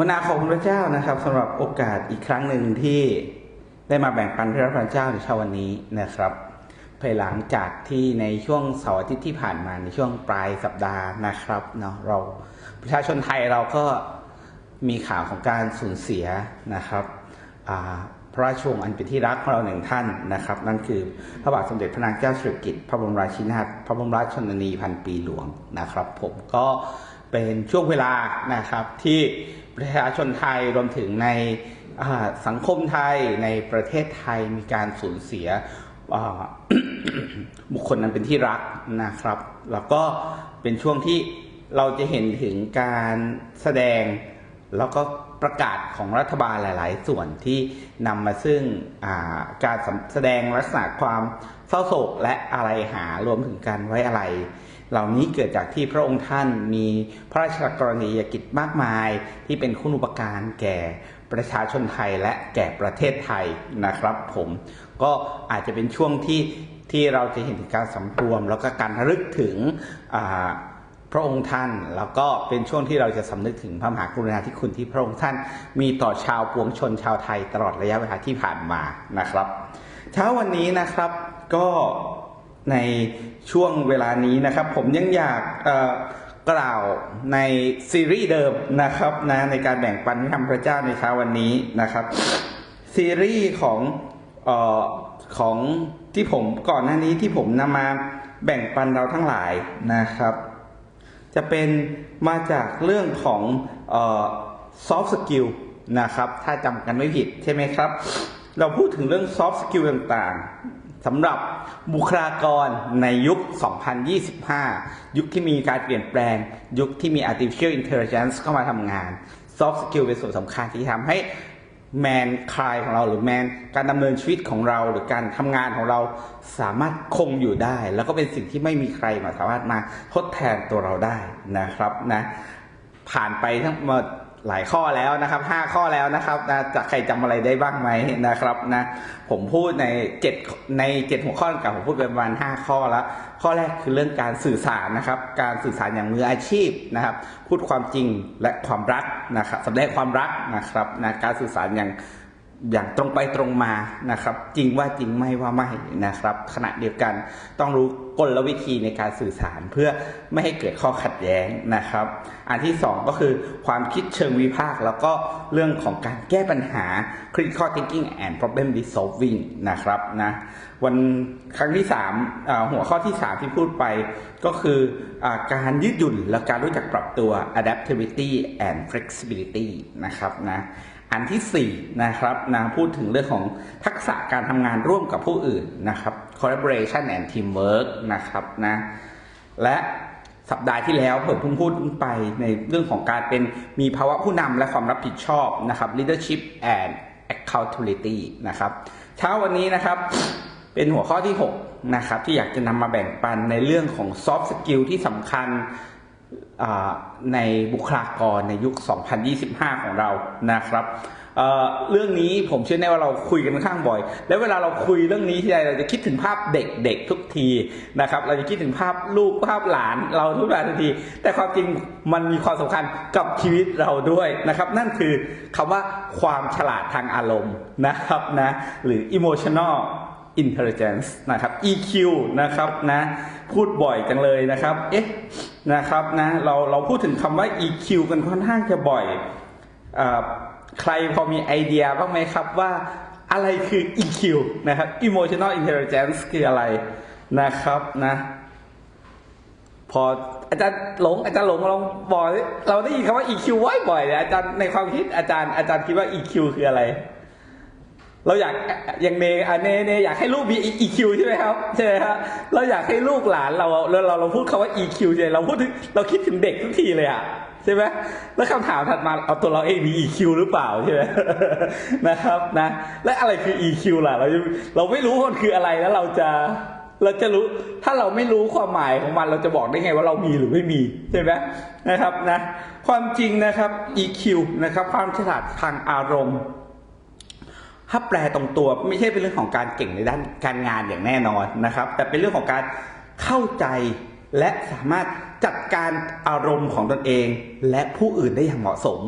วันนาขอบคุณพระเจ้านะครับสำหรับโอกาสอีกครั้งหนึ่งที่ได้มาแบ่งปันพระพระเจ้าในเช้าวันนี้นะครับภายหลังจากที่ในช่วงเสาร์อาทิตย์ที่ผ่านมาในช่วงปลายสัปดาห์นะครับเนาะเราประชาชนไทยเราก็มีข่าวของการสูญเสียนะครับพระราชวงศ์อันเป็นที่รักของเราหนึ่งท่านนะครับ นั่นคือพระบาทสมเด็จพระนางเจ้าสิริกิติ์พระบรมราชินีนาถพระบรมราชชนนีพันปีหลวงนะครับ ผมก็ เป็นช่วงเวลานะครับที่ประชาชนไทยรวมถึงในสังคมไทยในประเทศไทยมีการสูญเสียบุคคลนั้นเป็นที่รักนะครับ แล้วก็เป็นช่วงที่เราจะเห็นถึงการแสดงแล้วก็ประกาศของรัฐบาลหลาย ๆ ส่วนที่นำมาซึ่งการแสดงลักษณะความเศร้าโศกและอะไรหารวมถึงการไว้อะไร เหล่านี้เกิดจากที่พระองค์ท่านมีพระราชกรณียกิจมากมาย ที่เป็นคุณอุปการแก่ประชาชนไทยและแก่ประเทศไทยนะครับ ผมก็อาจจะเป็นช่วงที่ที่เราจะเห็นถึงการสำรวม แล้วก็การระลึกถึงพระองค์ท่านแล้วก็เป็นช่วงที่เราจะสำนึกถึงพระมหากรุณาธิคุณที่พระองค์ท่าน มีต่อชาวปวงชนชาวไทยตลอดระยะเวลาที่ผ่านมานะครับ เช้าวันนี้นะครับก็ใน ช่วงเวลานี้นะครับ ผมยังอยากกล่าวในซีรีส์เดิมนะครับนะในการแบ่งปันธรรมพระเจ้าในเช้าวันนี้นะครับ ซีรีส์ของออของที่ผมก่อนหน้านี้ที่ผมนำมาแบ่งปันเราทั้งหลายนะครับ จะเป็นมาจากเรื่องของซอฟต์สกิลนะครับ ถ้าจำกันไม่ผิดใช่ไหมครับ เราพูดถึงเรื่องซอฟต์สกิลต่าง สำหรับบุคลากรในยุค 2025 ยุคที่มีการเปลี่ยนแปลง ยุคที่มี artificial intelligence เข้ามาทำงานซอฟต์สกิลเป็นส่วนสำคัญที่ทำให้แมนคลายของเราหรือแมนการดำเนินชีวิตของเราหรือการทำงานของเราสามารถคงอยู่ได้ แล้วก็เป็นสิ่งที่ไม่มีใครมาสามารถมาทดแทนตัวเราได้นะครับนะผ่านไปทั้งหมด หลายข้อแล้วนะครับห้าข้อแล้วนะครับนะจะใครจำอะไรได้บ้างไหมนะครับนะผมพูดในเจ็ดในเจ็ดหัวข้อกับผมพูดไปประมาณห้าข้อแล้ว ข้อแรกคือเรื่องการสื่อสารนะครับ การสื่อสารอย่างมืออาชีพนะครับ พูดความจริงและความรักนะครับสแสดงความรักนะครับนะการสื่อสารอย่าง อย่างตรงไปตรงมานะครับ จริงว่าจริงไม่ว่าไม่นะครับ ขณะเดียวกันต้องรู้กลวิธีในการสื่อสารเพื่อไม่ให้เกิดข้อขัดแย้งนะครับ อันที่สองก็คือความคิดเชิงวิพากษ์แล้วก็เรื่องของการแก้ปัญหา critical thinking and problem solving นะครับนะวันครั้งที่สามหัวข้อที่สามที่พูดไปก็คืออการยืดหยุ่นและการรู้จักปรับตัว adaptability and flexibility นะครับนะ อันที่สี่นะครับนะพูดถึงเรื่องของทักษะการทำงานร่วมกับผู้อื่นนะครับ collaboration and teamwork นะครับนะและสัปดาห์ที่แล้วผมเพิ่งพูดไปในเรื่องของการเป็นมีภาวะผู้นำและความรับผิดชอบนะครับ leadership and accountability นะครับเช้าวันนี้นะครับเป็นหัวข้อที่ 6 นะครับ ที่อยากจะนำมาแบ่งปันในเรื่องของ soft skill ที่สำคัญ ในบุคลากรในยุค 2025 ของเรานะครับเเรื่องนี้ผมเชื่อแน่ว่าเราคุยกันค่อนข้างบ่อย แล้วเวลาเราคุยเรื่องนี้ทีไรเราจะคิดถึงภาพเด็กๆทุกทีนะครับ เราจะคิดถึงภาพลูกภาพหลานเราทุกนาที แต่ความจริงมันมีความสำคัญกับชีวิตเราด้วยนะครับ นั่นคือคำว่าความฉลาดทางอารมณ์นะครับนะหรือ emotional intelligence นะครับ EQ นะครับนะ พูดบ่อยจังเลยนะครับ เอ๊ะ นะครับนะ เราเราพูดถึงคำว่า EQ กันค่อนข้างจะบ่อยอใครพอมีไอเดียบ้างไหมครับว่าอะไรคือ EQ นะครับ emotional intelligence คืออะไรนะครับนะ พออาจารย์หลงอาจารย์หลงลองบอกเราได้ยินคำว่า EQ ไว้บ่อยเลยอาจารย์ในความคิดอาจารย์อาจารย์คิดว่า EQ คืออะไร เราอยากอย่างเนอะเนเนอยากให้ลูกมี EQ ใช่ไหมครับใช่ไหมครับเราอยากให้ลูกหลานเราเราเราเราพูดคาว่า EQ ใช่ไหมเราพูดถึงเราคิดถึงเด็กทุกทีเลยอะใช่ไหมแล้วคำถามถัดมาเอาตัวเราเองมี EQ หรือเปล่าใช่ไหมนะครับนะและอะไรคือ EQ ล่ะเราเราไม่รู้มันคืออะไรแล้วเราจะเราจะรู้ถ้าเราไม่รู้ความหมายของมันเราจะบอกได้ไงว่าเรามีหรือไม่มีใช่ไหมนะครับนะความจริงนะครับ EQ นะครับความฉลาดทางอารมณ์ ถ้าแปลตรงตัวไม่ใช่เป็นเรื่องของการเก่งในด้านการงานอย่างแน่นอนนะครับ แต่เป็นเรื่องของการเข้าใจและสามารถจัดการอารมณ์ของตนเอง และผู้อื่นได้อย่างเหมาะสม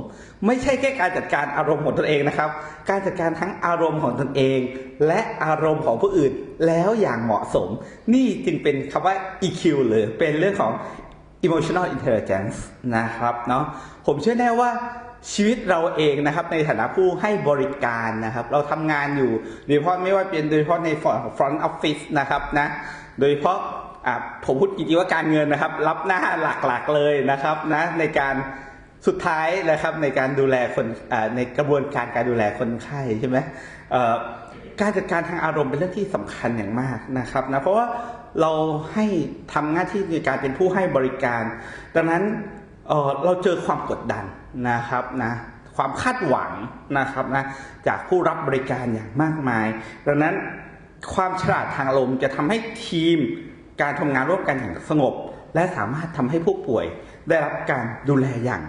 ไม่ใช่แค่การจัดการอารมณ์ของตนเองนะครับ การจัดการทั้งอารมณ์ของตนเอง และอารมณ์ของผู้อื่นแล้วอย่างเหมาะสม นี่จึงเป็นคำว่า EQ หรือเป็นเรื่องของ emotional intelligence นะครับเนาะผมเชื่อแน่ว่า ชีวิตเราเองนะครับในฐานะผู้ให้บริการนะครับ เราทำงานอยู่โดยเฉพาะไม่ว่าเป็นโดยเฉพาะใน front office นะครับนะโดยเฉพาะผมพูดกิจวัตรการเงินนะครับ รับหน้าหลักๆเลยนะครับนะในการสุดท้ายนะครับในการดูแลคนในกระบวนการการดูแลคนไข้ใช่ไหมการจัดการทางอารมณ์เป็นเรื่องที่สำคัญอย่างมากนะครับนะเพราะว่าเราให้ทำหน้าที่ในการเป็นผู้ให้บริการ ดังนั้นเเราเจอความกดดัน นะครับนะความคาดหวังนะครับนะจากผู้รับบริการอย่างมากมาย ดังนั้นความฉลาดทางอารมณ์จะทำให้ทีมการทำงานร่วมกันอย่างสงบ และสามารถทำให้ผู้ป่วยได้รับการดูแลอย่าง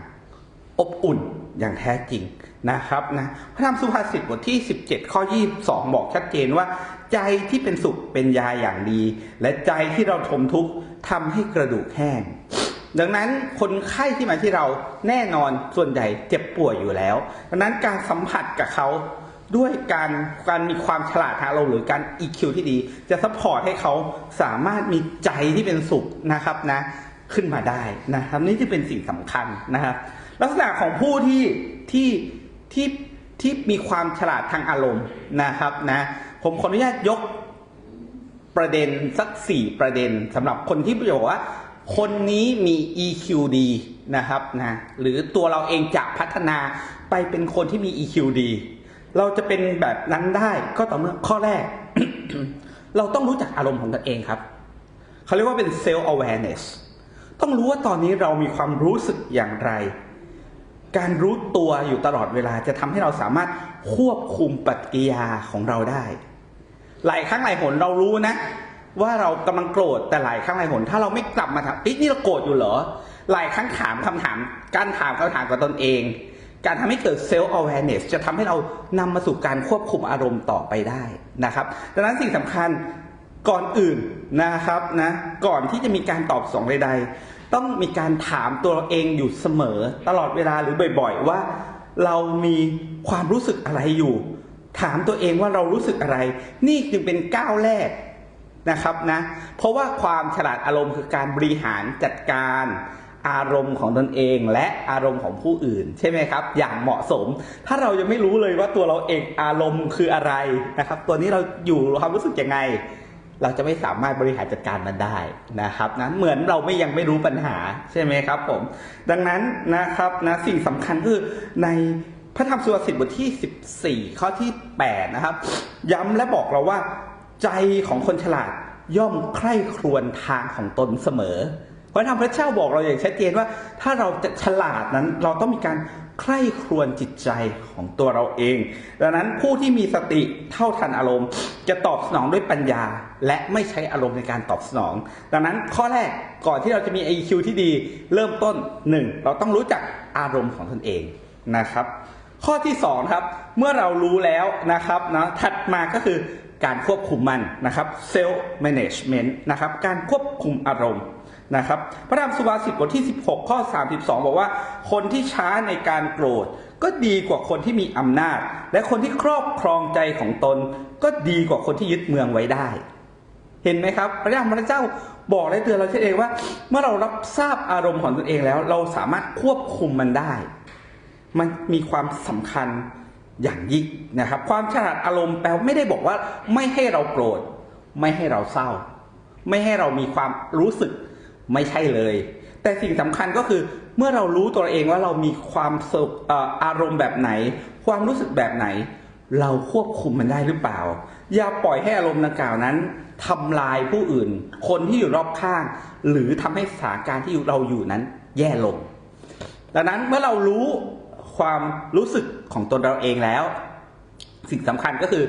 อบอุ่นอย่างแท้จริงนะครับนะพระธรรมสุภาษิตบทที่ 17 ข้อ 22 บอกชัดเจนว่า ใจที่เป็นสุขเป็นยาอย่างดี และใจที่เราทมทุกข์ทำให้กระดูกแห้ง ดังนั้นคนไข้ที่มาที่เราแน่นอนส่วนใหญ่เจ็บป่วยอยู่แล้ว ดังนั้นการสัมผัสกับเขาด้วยการการมีความฉลาดทางอารมณ์หรือการ EQ ที่ดี จะซัพพอร์ตให้เขาสามารถมีใจที่เป็นสุขนะครับนะขึ้นมาได้นะครับนี่จะเป็นสิ่งสำคัญนะครับ ลักษณะของผู้ที่ที่ที่ที่มีความฉลาดทางอารมณ์นะครับนะผมขออนุญาตยกประเด็นสักสี่ประเด็นสำหรับคนที่บอกว่า คนนี้มี EQ ดีนะครับนะหรือตัวเราเองจะพัฒนาไปเป็นคนที่มี EQ ดี เราจะเป็นแบบนั้นได้ก็ต่อเมื่อข้อแรก เราต้องรู้จักอารมณ์ของตัวเองครับ เขาเรียกว่าเป็น self awareness ต้องรู้ว่าตอนนี้เรามีความรู้สึกอย่างไร การรู้ตัวอยู่ตลอดเวลาจะทำให้เราสามารถควบคุมปฏิกิริยาของเราได้ หลายครั้งหลายหนเรารู้นะ ว่าเรากำลังโกรธแต่หลายครั้งหลายหน ถ้าเราไม่กลับมาถามเอ๊ะนี่เราโกรธอยู่เหรอ หลายครั้งถามคำถาม การถามคำถามกับตนเอง การทำให้เกิด self awareness จะทำให้เรานำมาสู่การควบคุมอารมณ์ต่อไปได้นะครับ ดังนั้นสิ่งสำคัญก่อนอื่นนะครับนะก่อนที่จะมีการตอบสองใดๆต้องมีการถามตัวเราเองอยู่เสมอ ตลอดเวลาหรือบ่อย ๆ ว่า เรามีความรู้สึกอะไรอยู่ ถามตัวเองว่าเรารู้สึกอะไร นี่จึงเป็นก้าวแรก นะครับนะ เพราะว่าความฉลาดอารมณ์คือการบริหารจัดการอารมณ์ของตนเองและอารมณ์ของผู้อื่น ใช่ไหมครับ อย่างเหมาะสม ถ้าเรายังไม่รู้เลยว่าตัวเราเองอารมณ์คืออะไรนะครับ ตัวนี้เราอยู่ความรู้สึกยังไง เราจะไม่สามารถบริหารจัดการมันได้นะครับนะเหมือนเราไม่ยังไม่รู้ปัญหาใช่ไหมครับ ผม ดังนั้นนะครับนะสิ่งสำคัญคือในพระธรรมสุภาษิตบทที่ 14 ข้อที่ 8 นะครับ ย้ำและบอกเราว่า ใจของคนฉลาดย่อมใคร่ครวญทางของตนเสมอพระธรรมพระเจ้าบอกเราอย่างชัดเจนว่า ถ้าเราจะฉลาดนั้นเราต้องมีการใคร่ครวญจิตใจของตัวเราเอง ดังนั้นผู้ที่มีสติเท่าทันอารมณ์ จะตอบสนองด้วยปัญญา และไม่ใช้อารมณ์ในการตอบสนอง ดังนั้นข้อแรกก่อนที่เราจะมี IQ ที่ดี เริ่มต้น 1. เราต้องรู้จักอารมณ์ของตนเองนะครับ ข้อที่2ครับเมื่อเรารู้แล้วนะครับนะถัดมาก็คือ การควบคุมมันนะครับ self management นะครับการควบคุมอารมณ์นะครับ พระธรรมสุภาษิตบทที่ 16 ข้อ 32 บอกว่า คนที่ช้าในการโกรธ ก็ดีกว่าคนที่มีอำนาจ และคนที่ครอบครองใจของตน ก็ดีกว่าคนที่ยึดเมืองไว้ได้ เห็นไหมครับ พระเจ้าพระเจ้าบอกและเตือนเราเช่นเองว่า เมื่อเรารับทราบอารมณ์ของตนเองแล้ว เราสามารถควบคุมมันได้ มันมีความสำคัญ อย่างยิ่งนะครับ ความฉลาดอารมณ์แปลไม่ได้บอกว่า ไม่ให้เราโกรธ ไม่ให้เราเศร้า ไม่ให้เรามีความรู้สึกไม่ใช่เลย แต่สิ่งสำคัญก็คือเมื่อเรารู้ตัวเองว่าเรามีความสุขเอ่ออารมณ์แบบไหน ความรู้สึกแบบไหน เราควบคุมมันได้หรือเปล่า อย่าปล่อยให้อารมณ์ดังกล่าวนั้นทำลายผู้อื่น คนที่อยู่รอบข้าง หรือทำให้สถานการณ์ที่เราอยู่นั้นแย่ลง ดังนั้นเมื่อเรารู้ ความรู้สึกของตนเราเองแล้ว สิ่งสำคัญก็คือ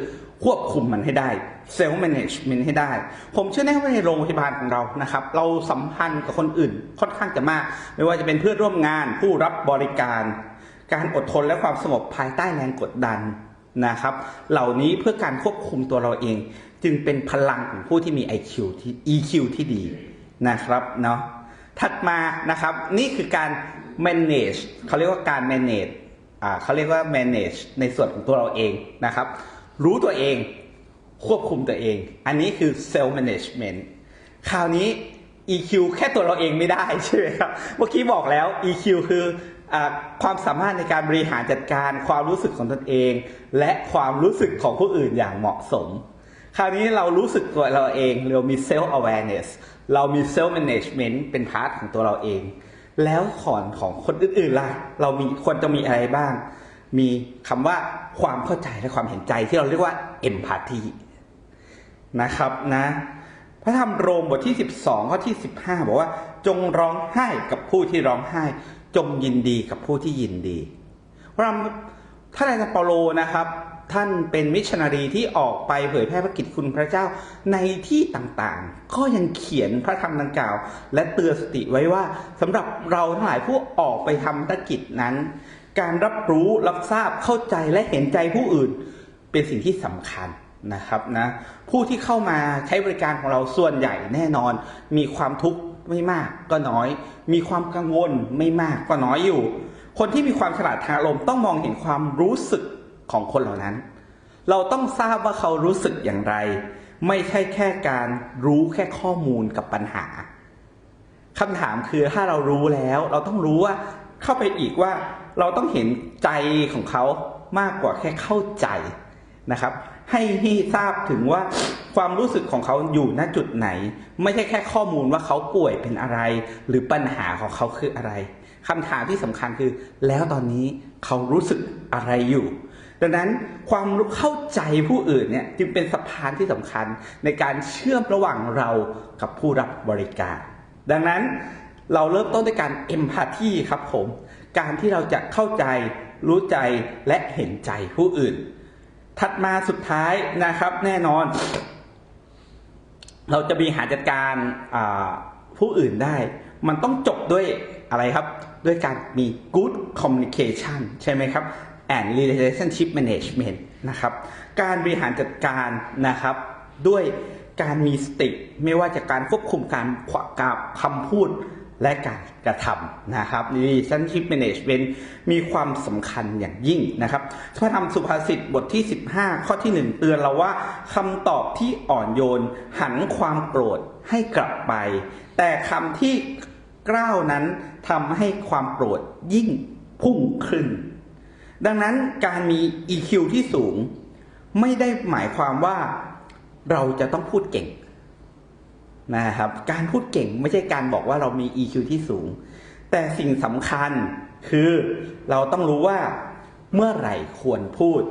ควบคุมมันให้ได้เซลล์แมネจเมนต์ให้ได้ ผมเชื่อแน่ว่าในโรงพยาบาลของเรานะครับ เราสัมพันธ์กับคนอื่นค่อนข้างจะมาก ไม่ว่าจะเป็นเพื่อนร่วมงาน ผู้รับบริการ การอดทนและความสงบภายใต้แรงกดดันนะครับ เหล่านี้เพื่อการควบคุมตัวเราเอง จึงเป็นพลังของผู้ที่มี IQ ที่ EQ ที่ดีนะครับเนาะถัดมานะครับนี่คือการ manage เขาเรียกว่าการ manage เขาเรียกว่า manage ในส่วนของตัวเราเองนะครับ รู้ตัวเองควบคุมตัวเอง อันนี้คือ self management คราวนี้ EQ แค่ตัวเราเองไม่ได้ใช่ไหมครับ เมื่อกี้บอกแล้ว EQ คืออความสามารถในการบริหารจัดการความรู้สึกของตนเอง และความรู้สึกของผู้อื่นอย่างเหมาะสม คราวนี้เรารู้สึกตัวเราเองเรามี self awareness เรามี self management เป็นพาร์ทของตัวเราเอง แล้วขอนของคนอื่นๆล่ะ เรามีควรจะมีอะไรบ้าง มีคำว่าความเข้าใจและความเห็นใจที่เราเรียกว่า empathy นะครับนะพระธรรมโรมบทที่ 12 ข้อที่ 15 บอกว่า จงร้องไห้กับผู้ที่ร้องไห้ จงยินดีกับผู้ที่ยินดีพระธรรมท่านอาจารย์เปาโลนะครับ ท่านเป็นมิชชันนารีที่ออกไปเผยแพร่พระกิตติคุณพระเจ้าในที่ต่างๆ ก็ยังเขียนพระธรรมดังกล่าว และเตือนสติไว้ว่าสำหรับเราทั้งหลายผู้ออกไปทำธุรกิจนั้น การรับรู้รับทราบเข้าใจและเห็นใจผู้อื่น เป็นสิ่งที่สำคัญนะครับนะผู้ที่เข้ามาใช้บริการของเราส่วนใหญ่แน่นอน มีความทุกข์ไม่มากก็น้อย มีความกังวลไม่มากก็น้อยอยู่ คนที่มีความฉลาดทางอารมณ์ต้องมองเห็นความรู้สึก ของคนเหล่านั้น เราต้องทราบว่าเขารู้สึกอย่างไร ไม่ใช่แค่การรู้แค่ข้อมูลกับปัญหาคำถามคือถ้าเรารู้แล้ว เราต้องรู้ว่าเข้าไปอีกว่าเราต้องเห็นใจของเขามากกว่าแค่เข้าใจนะครับ ให้ให้ทราบถึงว่าความรู้สึกของเขาอยู่ณจุดไหน ไม่ใช่แค่ข้อมูลว่าเขาป่วยเป็นอะไร หรือปัญหาของเขาคืออะไรคำถามที่สำคัญคือ แล้วตอนนี้เขารู้สึกอะไรอยู่ ดังนั้นความรู้เข้าใจผู้อื่นเนี่ยจึงเป็นสะพานที่สำคัญในการเชื่อมระหว่างเรากับผู้รับบริการ ดังนั้นเราเริ่มต้นด้วยการเอมพัตตีครับผม การที่เราจะเข้าใจรู้ใจและเห็นใจผู้อื่น ถัดมาสุดท้ายนะครับแน่นอน เราจะบริหารจัดการผู้อื่นได้ มันต้องจบด้วยอะไรครับ ด้วยการมี good communication ใช่ไหมครับ and relationship management นะครับ การบริหารจัดการนะครับ ด้วยการมีสติไม่ว่าจะการควบคุมการกับคำพูดและการกระทำนะครับ relationship management มีความสำคัญอย่างยิ่งนะครับพระธรรมสุภาษิตบทที่ 15 ข้อที่ 1 เตือนเราว่าคำตอบที่อ่อนโยนหันความโกรธให้กลับไป แต่คำที่กล้าวนั้นทำให้ความโกรธยิ่งพุ่งขึ้น ดังนั้นการมี EQ ที่สูง ไม่ได้หมายความว่าเราจะต้องพูดเก่งนะครับ การพูดเก่งไม่ใช่การบอกว่าเรามี EQ ที่สูง แต่สิ่งสำคัญคือเราต้องรู้ว่าเมื่อไหร่ควรพูด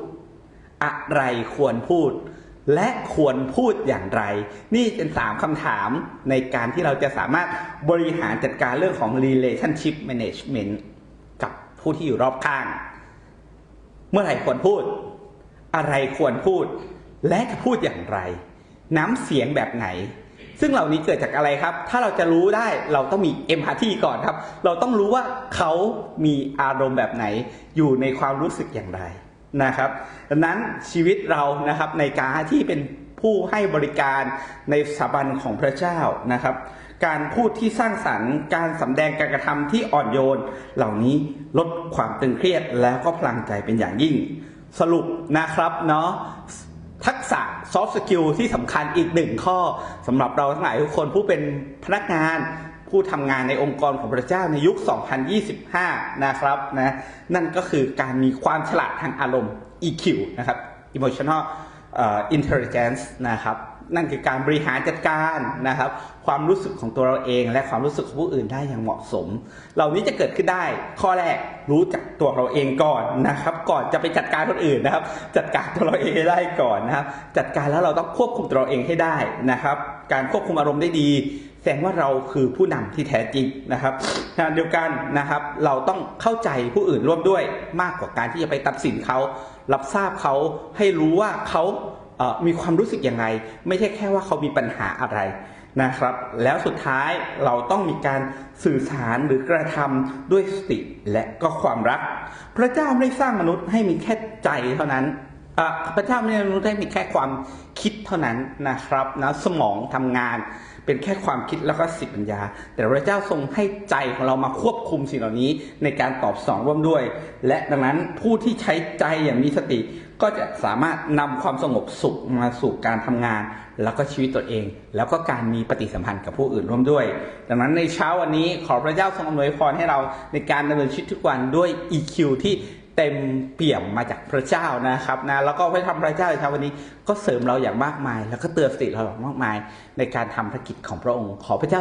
อะไรควรพูด และควรพูดอย่างไร นี่เป็นสามคำถามในการที่เราจะสามารถบริหารจัดการเรื่องของ relationship management กับผู้ที่อยู่รอบข้าง เมื่อไหร่ควรพูด อะไรควรพูด และจะพูดอย่างไร น้ำเสียงแบบไหน ซึ่งเหล่านี้เกิดจากอะไรครับ ถ้าเราจะรู้ได้เราต้องมีเอมพัตตีก่อนครับ เราต้องรู้ว่าเขามีอารมณ์แบบไหน อยู่ในความรู้สึกอย่างไรนะครับดังนั้นชีวิตเรานะครับในการที่เป็นผู้ให้บริการในสถาบันของพระเจ้านะครับ การพูดที่สร้างสรรค์ การสำแดงการกระทำที่อ่อนโยน เหล่านี้ลดความตึงเครียดแล้วก็พลังใจเป็นอย่างยิ่ง สรุปนะครับเนาะทักษะซอฟต์สกิลที่สำคัญอีกหนึ่งข้อสำหรับเราทั้งหลายทุกคนผู้เป็นพนักงานผู้ทำงานในองค์กรของพระเจ้าในยุค 2025 นะครับนะนั่นก็คือการมีความฉลาดทางอารมณ์ EQ นะครับ emotional uh, intelligence นะครับ นั่นคือการบริหารจัดการนะครับ ความรู้สึกของตัวเราเอง และความรู้สึกของผู้อื่นได้อย่างเหมาะสม เหล่านี้จะเกิดขึ้นได้ ข้อแรกรู้จักตัวเราเองก่อนนะครับ ก่อนจะไปจัดการคนอื่นนะครับ จัดการตัวเราเองให้ได้ก่อนนะครับ จัดการแล้วเราต้องควบคุมตัวเราเองให้ได้นะครับ การควบคุมอารมณ์ได้ดี แสดงว่าเราคือผู้นำที่แท้จริงนะครับขณะเดียวกันนะครับ เราต้องเข้าใจผู้อื่นร่วมด้วย มากกว่าการที่จะไปตัดสินเขารับทราบเขาให้รู้ว่าเขา มีความรู้สึกยังไง ไม่ใช่แค่ว่าเขามีปัญหาอะไรนะครับ แล้วสุดท้ายเราต้องมีการสื่อสารหรือกระทำด้วยสติและก็ความรัก พระเจ้าไม่ได้สร้างมนุษย์ให้มีแค่ใจเท่านั้นพระเจ้าไม่ได้มนุษย์ให้มีแค่ความคิดเท่านั้นนะครับนะสมองทำงานเป็นแค่ความคิดแล้วก็สติปัญญา แต่พระเจ้าทรงให้ใจของเรามาควบคุมสิ่งเหล่านี้ในการตอบสนองร่วมด้วย และดังนั้นผู้ที่ใช้ใจอย่างมีสติ ก็จะสามารถนำความสงบสุขมาสู่การทำงาน แล้วก็ชีวิตตัวเอง แล้วก็การมีปฏิสัมพันธ์กับผู้อื่นร่วมด้วย ดังนั้นในเช้าวันนี้ขอพระเจ้าทรงอำนวยพรให้เราในการดำเนินชีวิตทุกวันด้วย EQ ที่เต็มเปี่ยมมาจากพระเจ้านะครับนะแล้วก็พระธรรมพระเจ้าในเช้าวันนี้ก็เสริมเราอย่างมากมาย แล้วก็เตือนสติเราอย่างมากมาย ในการทำภารกิจของพระองค์ขอพระเจ้า